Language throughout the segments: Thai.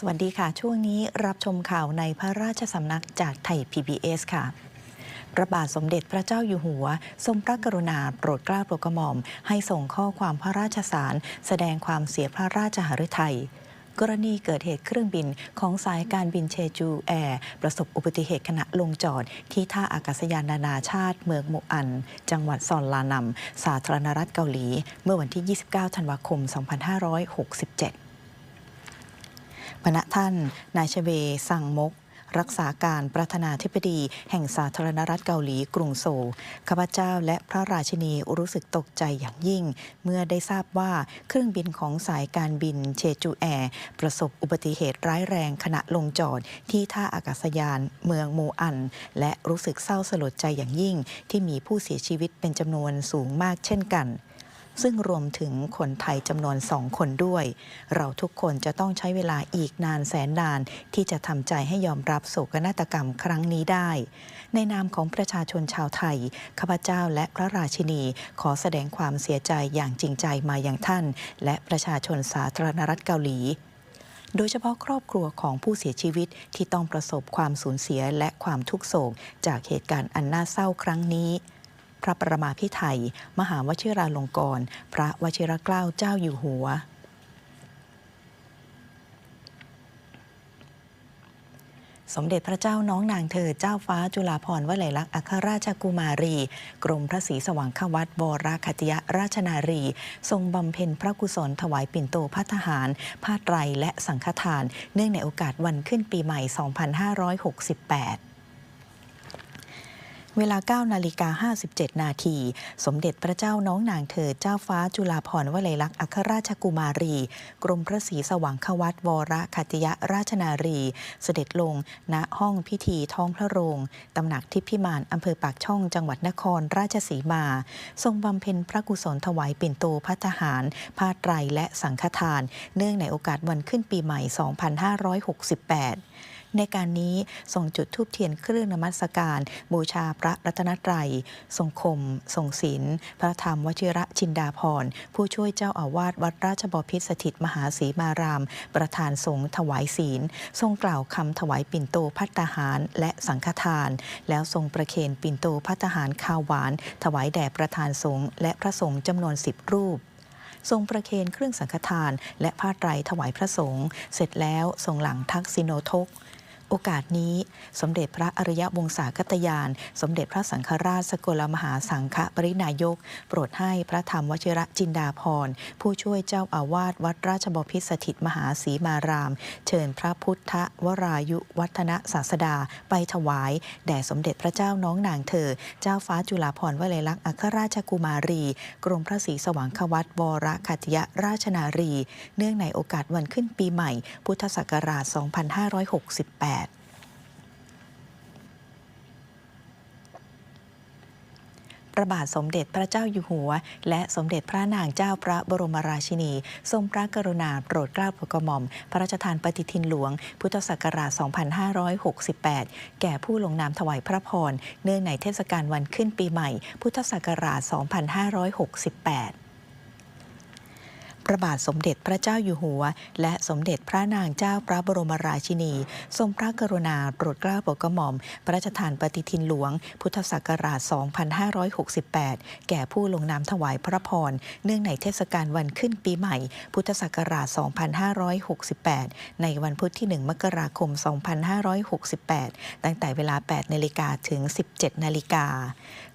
สวัสดีค่ะ ช่วงนี้รับชมข่าวในพระราชสำนักจากไทย PBS ค่ะพระบาทสมเด็จพระเจ้าอยู่หัว ทรงพระกรุณาโปรดเกล้าโปรดกระหม่อม ให้ส่งข้อความพระราชสาร แสดงความเสียพระราชหฤทัยกรณีเกิดเหตุเครื่องบินของสายการบินเชจูแอร์ประสบอุบัติเหตุขณะลงจอด ที่ท่าอากาศยานนานาชาติ เมืองมูอัน จังหวัดซอนลานัมสาธารณรัฐเกาหลี เมื่อวันที่ 29 ธันวาคม 2567 พณะท่าน นายชเวสังมก รักษาการประธานาธิบดี แห่งสาธารณรัฐเกาหลีกรุงโซลข้าพเจ้าและพระราชินีรู้สึกตกใจอย่างยิ่ง เมื่อได้ทราบว่าเครื่องบินของสายการบินเชจูแอร์ ประสบอุบัติเหตุร้ายแรงขณะลงจอดที่ท่าอากาศยานเมืองโมอัน และรู้สึกเศร้าสลดใจอย่างยิ่ง ที่มีผู้เสียชีวิตเป็นจำนวนสูงมากเช่นกัน ซึ่งรวมถึงคนไทยจำนวนสองคนด้วย เราทุกคนจะต้องใช้เวลาอีกนานแสนนาน ที่จะทำใจให้ยอมรับโศกนาฏกรรมครั้งนี้ได้ ในนามของประชาชนชาวไทยข้าพเจ้าและพระราชินี ขอแสดงความเสียใจอย่างจริงใจมาอย่างท่าน และประชาชนสาธารณรัฐเกาหลีโดยเฉพาะครอบครัวของผู้เสียชีวิตที่ต้องประสบความสูญเสียและความทุกโศกจากเหตุการณ์อันน่าเศร้าครั้งนี้ พระประมาพิไทยมหาวชิราลงกรณ์พระวชิรเกล้าเจ้าอยู่หัวสมเด็จพระเจ้าน้องนางเธอเจ้าฟ้าจุฬาภรณ์วลัยลักษณ์อัครราชกุมารี กรมพระศรีสว่างควัตวรคติยราชนารี ทรงบำเพ็ญพระกุศลถวายปิ่นโตพัทหาร ผ้าไตรและสังฆทาน เนื่องในโอกาสวันขึ้นปีใหม่ 2568 เวลา9นาฬิกา57 นาที สมเด็จพระเจ้าน้องนางเธอเจ้าฟ้าจุฬาภรณ์วลัยลักษณ์อัครราชกุมารี กรมพระศรีสว่างควัตวรคติยราชนารี เสด็จลง ณห้องพิธีท้องพระโรงตำหนักทิพพิมานอำเภอปากช่องจังหวัดนครราชสีมา ทรงบำเพ็ญพระกุศลถวายปิ่นโตพัฒหาร ผ้าไตรและสังฆทาน เนื่องในโอกาสวันขึ้นปีใหม่ 2568 ในการนี้ทรงจุดธูปเทียนเครื่องนมัสการ บูชาพระรัตนตรัย ทรงคม ทรงศีลพระธรรมวชิระจินดาพรผู้ช่วยเจ้าอาวาสวัดราชบพิตรสถิตมหาศรีมาราม ประธานสงฆ์ถวายศีล ทรงกล่าวคำถวายปิ่นโตพัตตาหารและสังฆทาน แล้วทรงประเคนปิ่นโตพัตตาหารข้าวหวาน ถวายแด่ประธานสงฆ์และพระสงฆ์จำนวนสิบรูปทรงประเคนเครื่องสังฆทาน และผ้าไตรถวายพระสงฆ์เสร็จแล้วทรงหลังทักษิโนทก โอกาสนี้สมเด็จพระอริยวงศาคตยาน สมเด็จพระสังฆราชสกลมหาสังฆปรินายก โปรดให้พระธรรมวชิระจินดาพร ผู้ช่วยเจ้าอาวาสวัดราชบพิตรสถิตมหาศรีมาราม เชิญพระพุทธวรายุวัฒนศาสดาไปถวาย แด่สมเด็จพระเจ้าน้องนางเธอ เจ้าฟ้าจุฬาภรณ์วลัยลักษณ์อัครราชกุมารี กรมพระศรีสว่างควัตวรคัตยราชนารี เนื่องในโอกาสวันขึ้นปีใหม่ พุทธศักราช 2568 พ ระบาทสมเด็จพระเจ้าอยู่หัว และสมเด็จพระนางเจ้าพระบรมราชินี ทรงพระกรุณาโปรดเกล้าโปรดกระหม่อม พระราชทานปฏิทินหลวง พุทธศักราช 2568 แก่ผู้ลงนามถวายพระพร เนื่องในเทศกาลวันขึ้นปีใหม่ พุทธศักราช 2568 ระบาทสมเด็จพระเจ้าอยู่หัว และสมเด็จพระนางเจ้าพระบรมราชินี ทรงพระกรุณาโปรดเกล้าโปรดกระหม่อม พระราชทานปฏิทินหลวง พุทธศักราช 2568 แก่ผู้ลงนามถวายพระพร เนื่องในเทศกาลวันขึ้นปีใหม่ พุทธศักราช 2568 ในวันพุธที่ 1 มกราคม 2568 ตั้งแต่เวลา 8 นาฬิกาถึง 17 นาฬิกา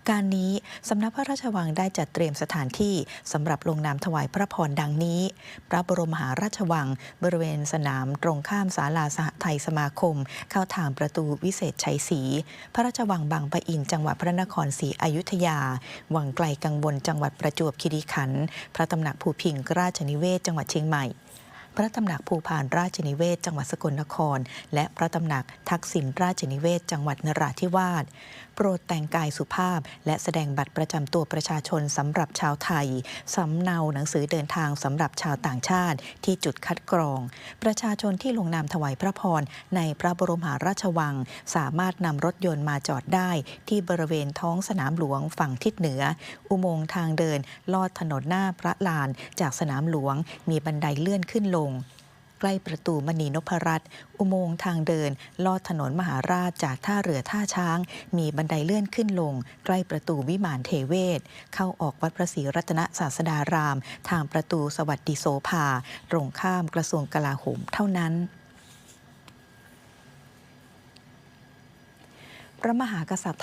การนี้สำนักพระราชวังได้จัดเตรียมสถานที่สำหรับลงนามถวายพระพรดังนี้ พระบรมมหาราชวัง บริเวณสนามตรงข้ามศาลาสหไทยสมาคม เข้าทางประตูวิเศษชัยศรีพระราชวังบางปะอินจังหวัดพระนครศรีอยุธยา วังไกลกังวลจังหวัดประจวบคีรีขันธ์พระตำหนักภูพิงราชนิเวศจังหวัดเชียงใหม่ พระตำหนักภูพานราชนิเวศ จังหวัดสกลนคร และพระตำหนักทักษิณราชนิเวศ จังหวัดนราธิวาสโปรดแต่งกายสุภาพ และแสดงบัตรประจำตัวประชาชนสำหรับชาวไทยสำเนาหนังสือเดินทางสำหรับชาวต่างชาติที่จุดคัดกรอง ประชาชนที่ลงนามถวายพระพรในพระบรมหาราชวัง สามารถนำรถยนต์มาจอดได้ ที่บริเวณท้องสนามหลวงฝั่งทิศเหนือ อุโมงค์ทางเดิน ลอดถนนหน้าพระลาน จากสนามหลวง มีบันไดเลื่อนขึ้นลงใกล้ประตูมณีนพรัตน์อุโมงค์ทางเดิน ลอดถนนมหาราชจากท่าเรือท่าช้าง มีบันไดเลื่อนขึ้นลง ใกล้ประตูวิมานเทเวศ เข้าออกวัดพระศรีรัตนศาสดาราม ทางประตูสวัสดิโสภา ตรงข้ามกระทรวงกลาโหมเท่านั้นพระมหากษัตริย์